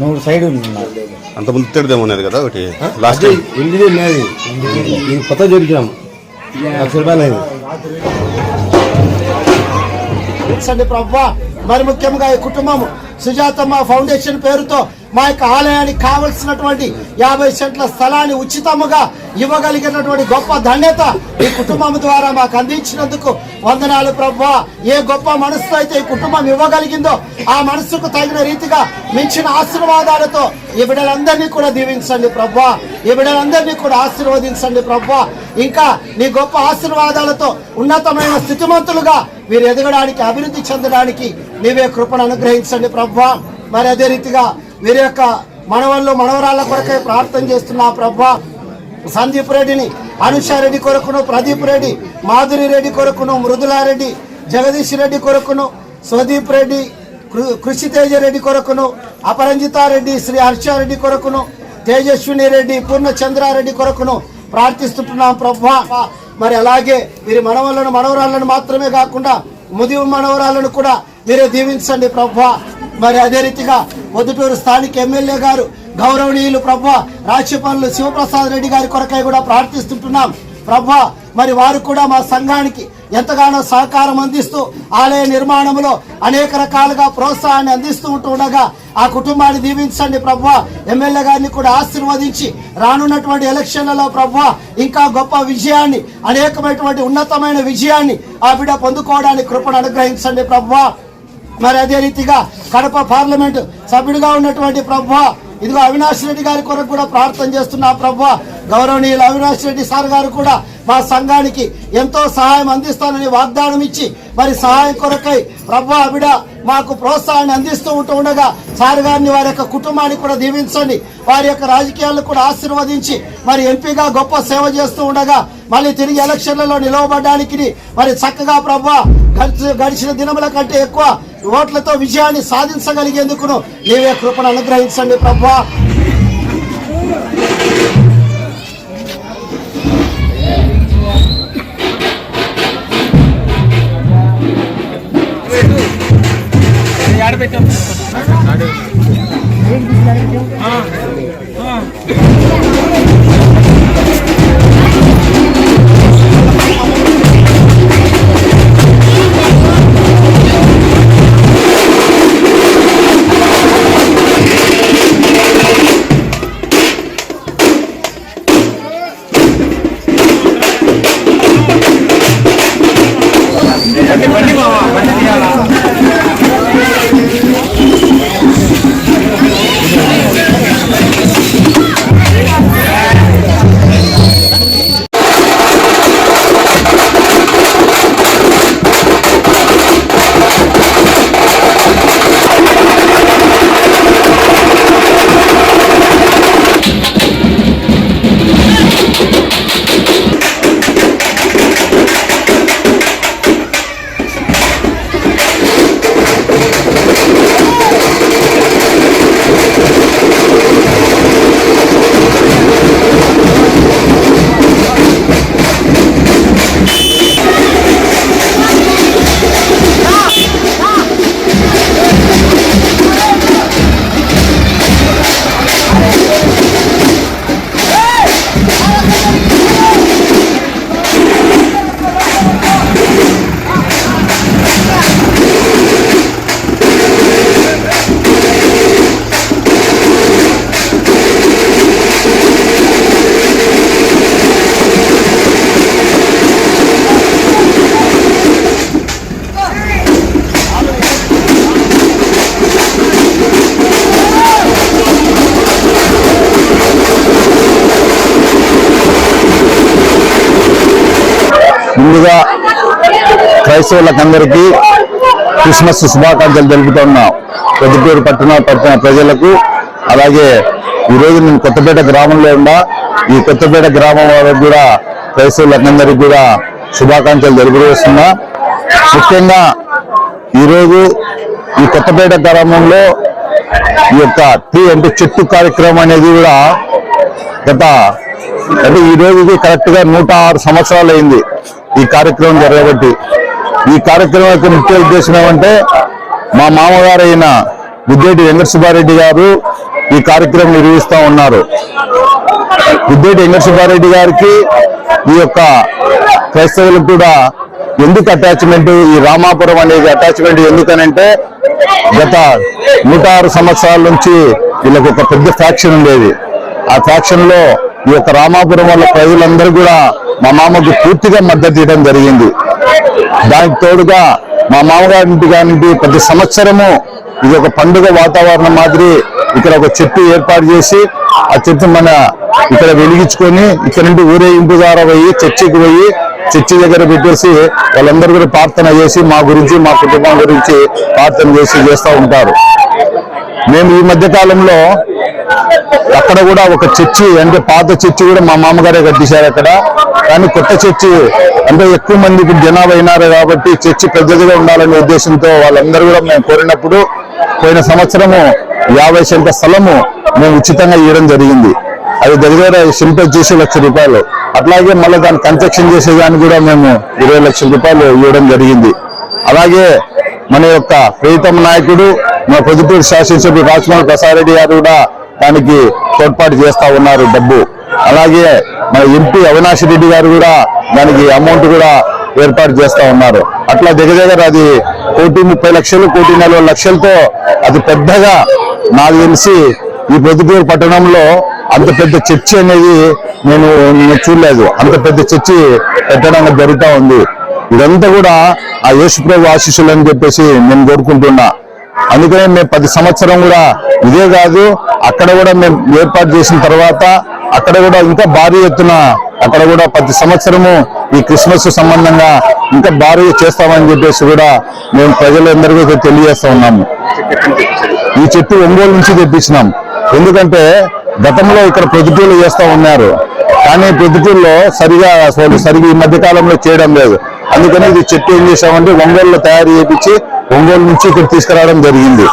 నువ్వు సైడ్ ఉన్నా అంత ముందు తిడదేమో ఉన్నది కదా ఒకటి. లాస్ట్ ఇంటిది ఉన్నది ఇది కొత్త జరిగినాం లక్ష రూపాయలు అయింది. ప్రభా మరి ముఖ్యంగా ఈ కుటుంబం సుజాతమ్మ ఫౌండేషన్ పేరుతో మా యొక్క ఆలయానికి కావలసినటువంటి యాభై సెంట్ల స్థలాన్ని ఉచితముగా ఇవ్వగలిగినటువంటి గొప్ప ధన్యత ఈ కుటుంబం ద్వారా మాకు అందించినందుకు వందనాలు ప్రభా. ఏ గొప్ప మనసుతో అయితే ఈ కుటుంబం ఇవ్వగలిగిందో ఆ మనసుకు తగిన రీతిగా మించిన ఆశీర్వాదాలతో ఈ బిడ్డలందరినీ కూడా దీవించండి ప్రభా. ఈ బిడ్డలందరినీ కూడా ఆశీర్వదించండి ప్రభా. ఇంకా నీ గొప్ప ఆశీర్వాదాలతో ఉన్నతమైన స్థితిమంతులుగా వీరు ఎదగడానికి అభివృద్ధి చెందడానికి నీవే కృపను అనుగ్రహించండి ప్రభా. మరి అదే రీతిగా వీరి యొక్క మనవళ్ళు మనవరాళ్ళ కొరకే ప్రార్థన చేస్తున్నా ప్రభా. సందీప్ రెడ్డిని అనుషారెడ్డి కొరకును ప్రదీప్ రెడ్డి మాధురి రెడ్డి కొరకును మృదులారెడ్డి జగదీష్ రెడ్డి కొరకును స్వదీప్ రెడ్డి కృ- కృషి తేజ రెడ్డి కొరకును అపరంజితారెడ్డి శ్రీ హర్షారెడ్డి కొరకును తేజస్విని రెడ్డి పూర్ణచంద్రారెడ్డి కొరకును ప్రార్థిస్తుంటున్నాం ప్రభా. మరి అలాగే వీరి మనవలను మనవరాళ్ళను మాత్రమే కాకుండా ముదివు మనవరాలను కూడా మీరే దీవించండి ప్రభా. మరి అదే రీతిగా పొద్దుటూరు స్థానిక ఎమ్మెల్యే గారు గౌరవనీయులు ప్రభా రాజ్యపాలలు శివప్రసాద్ రెడ్డి గారి కొరకై కూడా ప్రార్థిస్తుంటున్నాం. ప్రభా మరి వారు కూడా మా సంఘానికి ఎంతగానో సహకారం అందిస్తూ ఆలయ నిర్మాణంలో అనేక రకాలుగా ప్రోత్సాహాన్ని అందిస్తూ ఉంటుండగా ఆ కుటుంబాన్ని దీవించండి ప్రభా. ఎమ్మెల్యే గారిని కూడా ఆశీర్వదించి రానున్నటువంటి ఎలక్షన్లలో ప్రభా ఇంకా గొప్ప విజయాన్ని అనేకమైనటువంటి ఉన్నతమైన విజయాన్ని ఆ బిడ్డ పొందుకోవడానికి కృపను అనుగ్రహించండి ప్రభా. మరి అదే రీతిగా కడప పార్లమెంట్ సభ్యుడిగా ఉన్నటువంటి ప్రభు ఇదిగో అవినాష్ రెడ్డి గారి కొరకు కూడా ప్రార్థన చేస్తున్నా ప్రభా గౌరవనీయులు అవినాష్ రెడ్డి సార్ గారు కూడా మా సంఘానికి ఎంతో సహాయం అందిస్తానని వాగ్దానం ఇచ్చి మరి సహాయం కొరకై ప్రభా అవిడ మాకు ప్రోత్సాహాన్ని అందిస్తూ ఉంటూ ఉండగా సార్ గారిని వారి యొక్క కుటుంబాన్ని కూడా దీవించండి. వారి యొక్క రాజకీయాలను కూడా ఆశీర్వదించి మరి ఎంపీగా గొప్ప సేవ చేస్తూ ఉండగా మళ్ళీ తిరిగి ఎలక్షన్లలో నిలవబడడానికి మరి చక్కగా ప్రభా గడిచి- గడిచిన దినముల కంటే ఎక్కువ ఓట్లతో విజయాన్ని సాధించగలిగేందుకు నీవే కృపను అనుగ్రహించండి ప్రభా ముందుగా క్రైస్తవులకందరికీ క్రిస్మస్ శుభాకాంక్షలు తెలుపుతున్న పొద్దుటూరు పట్టణ పట్టణ ప్రజలకు అలాగే ఈరోజు నేను కొత్తపేట గ్రామంలో ఉన్నా ఈ కొత్తపేట గ్రామం వారికి కూడా క్రైస్తవులకందరికీ కూడా శుభాకాంక్షలు తెలియజేస్తున్నా ముఖ్యంగా ఈరోజు ఈ కొత్తపేట గ్రామంలో ఈ యొక్క ట్రీ అంటే చెట్టు కార్యక్రమం అనేది కూడా గత అంటే ఈ రోజుకి కరెక్ట్గా నూట ఆరు సంవత్సరాలు అయింది. ఈ కార్యక్రమం జరగబట్టి ఈ కార్యక్రమం యొక్క ముఖ్య ఉద్దేశం ఏమంటే మా మామగారు అయిన గుద్దేటి వెంకట సుబ్బారెడ్డి గారు ఈ కార్యక్రమం నిర్వహిస్తూ ఉన్నారు. గుద్దేటి వెంకట సుబ్బారెడ్డి గారికి ఈ యొక్క క్రైస్తవులకు కూడా ఎందుకు అటాచ్మెంట్ ఈ రామాపురం అనేది అటాచ్మెంట్ ఎందుకనంటే గత నూట ఆరు సంవత్సరాల నుంచి వీళ్ళకి ఒక పెద్ద ఫ్యాక్షన్ ఉండేది. ఆ ఫ్యాక్షన్లో ఈ యొక్క రామాపురం వల్ల ప్రజలందరూ కూడా మా మామకు పూర్తిగా మద్దతు ఇవ్వడం జరిగింది. దానికి తోడుగా మా మామగారి ఇంటి గారి ప్రతి సంవత్సరము ఇది ఒక పండుగ వాతావరణం మాదిరి ఇక్కడ ఒక చెట్టు ఏర్పాటు చేసి ఆ చెట్టు మన ఇక్కడ వెలిగించుకొని ఇక్కడ నుండి ఊరేగింపు ద్వారా పోయి చర్చికి పోయి చర్చి దగ్గర పెట్టేసి వాళ్ళందరూ కూడా ప్రార్థన చేసి మా గురించి మా కుటుంబం గురించి ప్రార్థన చేసి చేస్తూ ఉంటారు. మేము ఈ మధ్య కాలంలో అక్కడ కూడా ఒక చర్చి అంటే పాత చర్చి కూడా మా మామగారే కట్టించారు అక్కడ. కానీ కొత్త చర్చి అంటే ఎక్కువ మందికి జనాభా అయినారు కాబట్టి చర్చి పెద్దదిగా ఉండాలనే ఉద్దేశంతో వాళ్ళందరూ కూడా మేము కోరినప్పుడు పోయిన సంవత్సరము యాభై సెంట్ల స్థలము మేము ఉచితంగా ఇవ్వడం జరిగింది. అది దగ్గర శిల్ప చేసి లక్ష రూపాయలు. అట్లాగే మళ్ళీ దాన్ని కన్స్ట్రక్షన్ చేసేదాన్ని కూడా మేము ఇరవై లక్షల రూపాయలు ఇవ్వడం జరిగింది. అలాగే మన యొక్క ప్రీతమ నాయకుడు మన పొద్దుటూరు శాసనసభ్యుడు రాజమోహన్ ప్రసాద్ రెడ్డి గారు కూడా దానికి తోడ్పాటు చేస్తా ఉన్నారు డబ్బు. అలాగే మన ఎంపీ అవినాష్ రెడ్డి గారు కూడా దానికి అమౌంట్ కూడా ఏర్పాటు చేస్తా ఉన్నారు. అట్లా దగ్గర దగ్గర అది కోటి ముప్పై లక్షలు కోటి నలభై లక్షలతో అది పెద్దగా నాకు తెలిసి ఈ పొద్దుటూరు పట్టణంలో అంత పెద్ద చర్చి అనేది నేను నేను చూడలేదు. అంత పెద్ద చర్చి పెట్టడం జరుగుతూ ఉంది. ఇదంతా కూడా ఆ యేసుప్రభు ఆశీస్సులు అని చెప్పేసి నేను కోరుకుంటున్నా. అందుకనే మేము పది సంవత్సరం కూడా ఇదే కాదు అక్కడ కూడా మేము ఏర్పాటు చేసిన తర్వాత అక్కడ కూడా ఇంకా భారీ ఎత్తున అక్కడ కూడా ప్రతి సంవత్సరము ఈ క్రిస్మస్ సంబంధంగా ఇంకా భారీగా చేస్తామని చెప్పేసి కూడా మేము ప్రజలందరికీ తెలియజేస్తా ఉన్నాము. ఈ చెట్టు ఒంగోలు నుంచి తెప్పించినాం. ఎందుకంటే గతంలో ఇక్కడ ప్రొద్దుటూళ్ళు చేస్తూ ఉన్నారు. కానీ ప్రొద్దుటూరులో సరిగా అసలు సరిగా ఈ మధ్య కాలంలో చేయడం లేదు. అందుకని ఇది చెట్టు ఏం చేసామంటే ఒంగోలులో తయారు చేపించి ఒంగోలు నుంచి ఇక్కడ తీసుకురావడం జరిగింది.